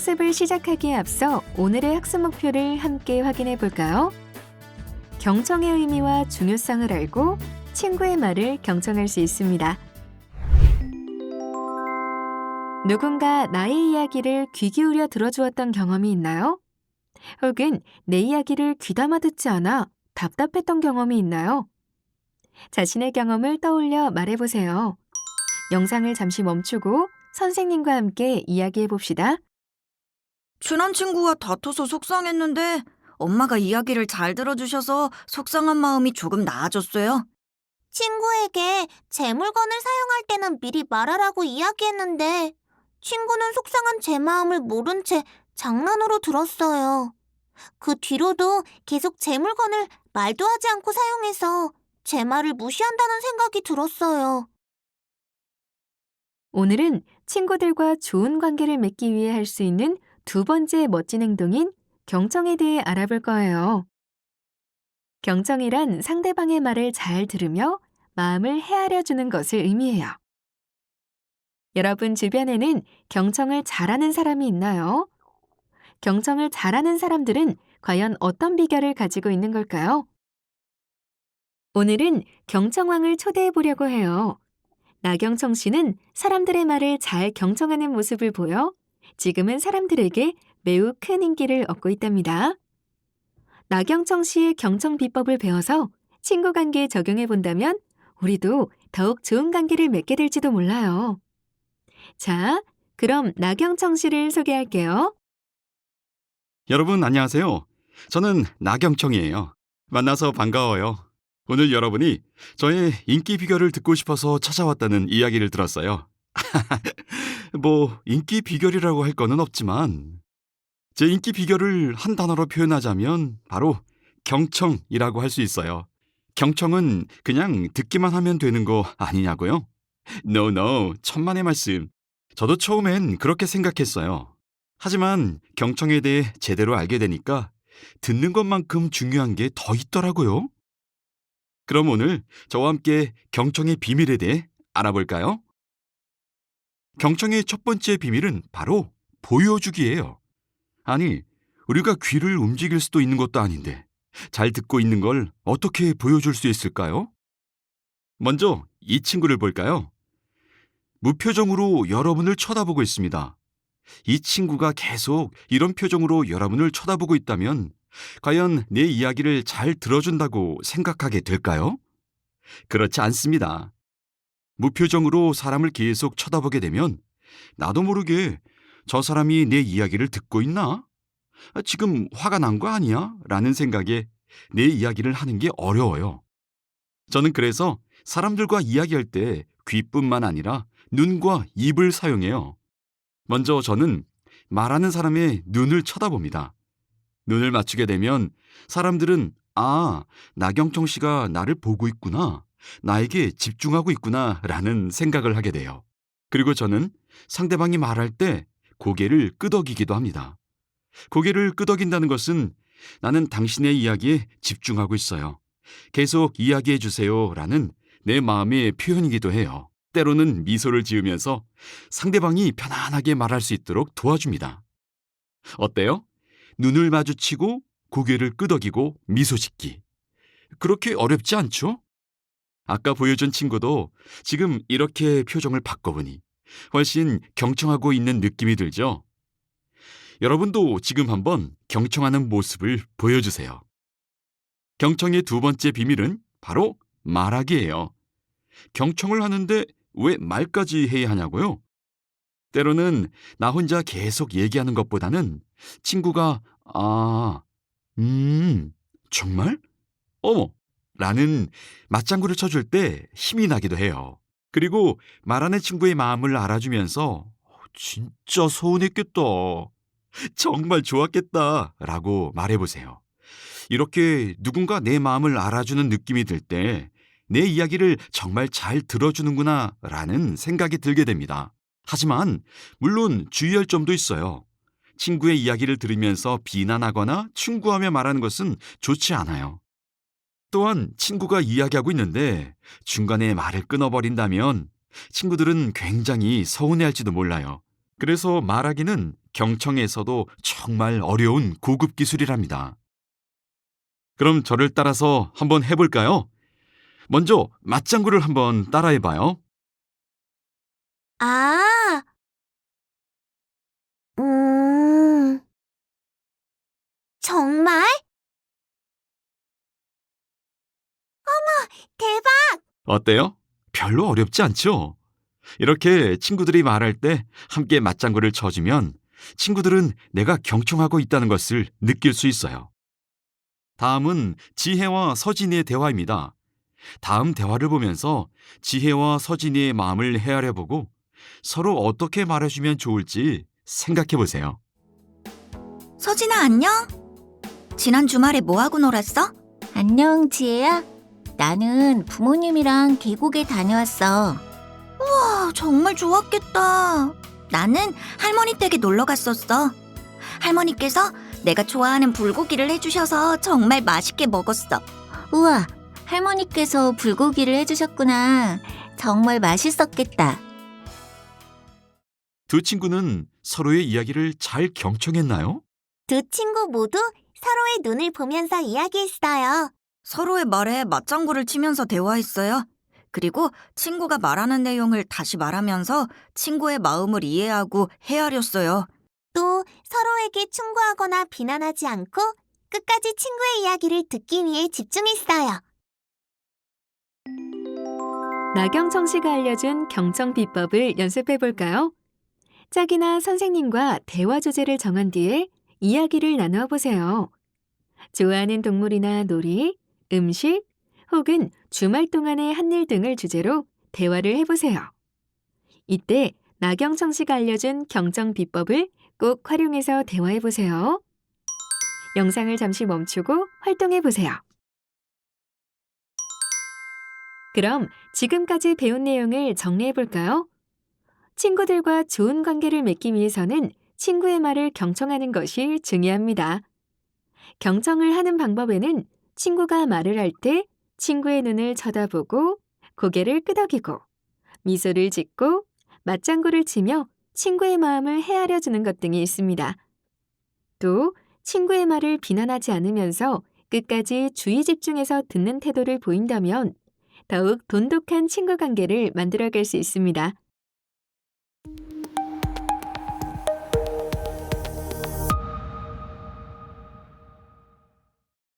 학습을 시작하기에 앞서 오늘의 학습 목표를 함께 확인해 볼까요? 경청의 의미와 중요성을 알고 친구의 말을 경청할 수 있습니다. 누군가 나의 이야기를 귀 기울여 들어주었던 경험이 있나요? 혹은 내 이야기를 귀담아 듣지 않아 답답했던 경험이 있나요? 자신의 경험을 떠올려 말해보세요. 영상을 잠시 멈추고 선생님과 함께 이야기해 봅시다. 친한 친구와 다퉈서 속상했는데 엄마가 이야기를 잘 들어주셔서 속상한 마음이 조금 나아졌어요. 친구에게 제 물건을 사용할 때는 미리 말하라고 이야기했는데 친구는 속상한 제 마음을 모른 채 장난으로 들었어요. 그 뒤로도 계속 제 물건을 말도 하지 않고 사용해서 제 말을 무시한다는 생각이 들었어요. 오늘은 친구들과 좋은 관계를 맺기 위해 할 수 있는 두 번째 멋진 행동인 경청에 대해 알아볼 거예요. 경청이란 상대방의 말을 잘 들으며 마음을 헤아려 주는 것을 의미해요. 여러분 주변에는 경청을 잘하는 사람이 있나요? 경청을 잘하는 사람들은 과연 어떤 비결을 가지고 있는 걸까요? 오늘은 경청왕을 초대해 보려고 해요. 나경청 씨는 사람들의 말을 잘 경청하는 모습을 보여 지금은 사람들에게 매우 큰 인기를 얻고 있답니다. 나경청 씨의 경청 비법을 배워서 친구 관계에 적용해 본다면 우리도 더욱 좋은 관계를 맺게 될지도 몰라요. 자, 그럼 나경청 씨를 소개할게요. 여러분 안녕하세요. 저는 나경청이에요. 만나서 반가워요. 오늘 여러분이 저의 인기 비결을 듣고 싶어서 찾아왔다는 이야기를 들었어요. 뭐 인기 비결이라고 할 거는 없지만 제 인기 비결을 한 단어로 표현하자면 바로 경청이라고 할 수 있어요. 경청은 그냥 듣기만 하면 되는 거 아니냐고요? No, no, 천만의 말씀. 저도 처음엔 그렇게 생각했어요. 하지만 경청에 대해 제대로 알게 되니까 듣는 것만큼 중요한 게 더 있더라고요. 그럼 오늘 저와 함께 경청의 비밀에 대해 알아볼까요? 경청의 첫 번째 비밀은 바로 보여주기예요. 아니, 우리가 귀를 움직일 수도 있는 것도 아닌데 잘 듣고 있는 걸 어떻게 보여줄 수 있을까요? 먼저 이 친구를 볼까요? 무표정으로 여러분을 쳐다보고 있습니다. 이 친구가 계속 이런 표정으로 여러분을 쳐다보고 있다면 과연 내 이야기를 잘 들어준다고 생각하게 될까요? 그렇지 않습니다. 무표정으로 사람을 계속 쳐다보게 되면 나도 모르게 저 사람이 내 이야기를 듣고 있나? 아, 지금 화가 난 거 아니야? 라는 생각에 내 이야기를 하는 게 어려워요. 저는 그래서 사람들과 이야기할 때 귀뿐만 아니라 눈과 입을 사용해요. 먼저 저는 말하는 사람의 눈을 쳐다봅니다. 눈을 맞추게 되면 사람들은 아, 나경청 씨가 나를 보고 있구나. 나에게 집중하고 있구나. 라는 생각을 하게 돼요. 그리고 저는 상대방이 말할 때 고개를 끄덕이기도 합니다. 고개를 끄덕인다는 것은 나는 당신의 이야기에 집중하고 있어요. 계속 이야기해 주세요. 라는 내 마음의 표현이기도 해요. 때로는 미소를 지으면서 상대방이 편안하게 말할 수 있도록 도와줍니다. 어때요? 눈을 마주치고 고개를 끄덕이고 미소 짓기. 그렇게 어렵지 않죠? 아까 보여준 친구도 지금 이렇게 표정을 바꿔보니 훨씬 경청하고 있는 느낌이 들죠? 여러분도 지금 한번 경청하는 모습을 보여주세요. 경청의 두 번째 비밀은 바로 말하기예요. 경청을 하는데 왜 말까지 해야 하냐고요? 때로는 나 혼자 계속 얘기하는 것보다는 친구가 아, 음, 정말? 어머, 라는 맞장구를 쳐줄 때 힘이 나기도 해요. 그리고 말하는 친구의 마음을 알아주면서 진짜 서운했겠다. 정말 좋았겠다. 라고 말해보세요. 이렇게 누군가 내 마음을 알아주는 느낌이 들 때 내 이야기를 정말 잘 들어주는구나 라는 생각이 들게 됩니다. 하지만 물론 주의할 점도 있어요. 친구의 이야기를 들으면서 비난하거나 충고하며 말하는 것은 좋지 않아요. 또한 친구가 이야기하고 있는데 중간에 말을 끊어버린다면 친구들은 굉장히 서운해할지도 몰라요. 그래서 말하기는 경청에서도 정말 어려운 고급 기술이랍니다. 그럼 저를 따라서 한번 해볼까요? 먼저 맞장구를 한번 따라해봐요. 아, 음, 정말? 어머, 대박! 어때요? 별로 어렵지 않죠? 이렇게 친구들이 말할 때 함께 맞장구를 쳐주면 친구들은 내가 경청하고 있다는 것을 느낄 수 있어요. 다음은 지혜와 서진이의 대화입니다. 다음 대화를 보면서 지혜와 서진이의 마음을 헤아려 보고 서로 어떻게 말해주면 좋을지 생각해 보세요. 서진아, 안녕? 지난 주말에 뭐하고 놀았어? 안녕, 지혜야. 나는 부모님이랑 계곡에 다녀왔어. 와, 정말 좋았겠다. 나는 할머니 댁에 놀러 갔었어. 할머니께서 내가 좋아하는 불고기를 해주셔서 정말 맛있게 먹었어. 우와, 할머니께서 불고기를 해주셨구나. 정말 맛있었겠다. 두 친구는 서로의 이야기를 잘 경청했나요? 두 친구 모두 서로의 눈을 보면서 이야기했어요. 서로의 말에 맞장구를 치면서 대화했어요. 그리고 친구가 말하는 내용을 다시 말하면서 친구의 마음을 이해하고 헤아렸어요. 또 서로에게 충고하거나 비난하지 않고 끝까지 친구의 이야기를 듣기 위해 집중했어요. 나경청 씨가 알려준 경청 비법을 연습해 볼까요? 짝이나 선생님과 대화 주제를 정한 뒤에 이야기를 나누어 보세요. 좋아하는 동물이나 놀이, 음식, 혹은 주말 동안의 한 일 등을 주제로 대화를 해보세요. 이때 나경청 씨가 알려준 경청 비법을 꼭 활용해서 대화해 보세요. 영상을 잠시 멈추고 활동해 보세요. 그럼 지금까지 배운 내용을 정리해 볼까요? 친구들과 좋은 관계를 맺기 위해서는 친구의 말을 경청하는 것이 중요합니다. 경청을 하는 방법에는 친구가 말을 할 때 친구의 눈을 쳐다보고 고개를 끄덕이고 미소를 짓고 맞장구를 치며 친구의 마음을 헤아려 주는 것 등이 있습니다. 또 친구의 말을 비난하지 않으면서 끝까지 주의 집중해서 듣는 태도를 보인다면 더욱 돈독한 친구 관계를 만들어갈 수 있습니다.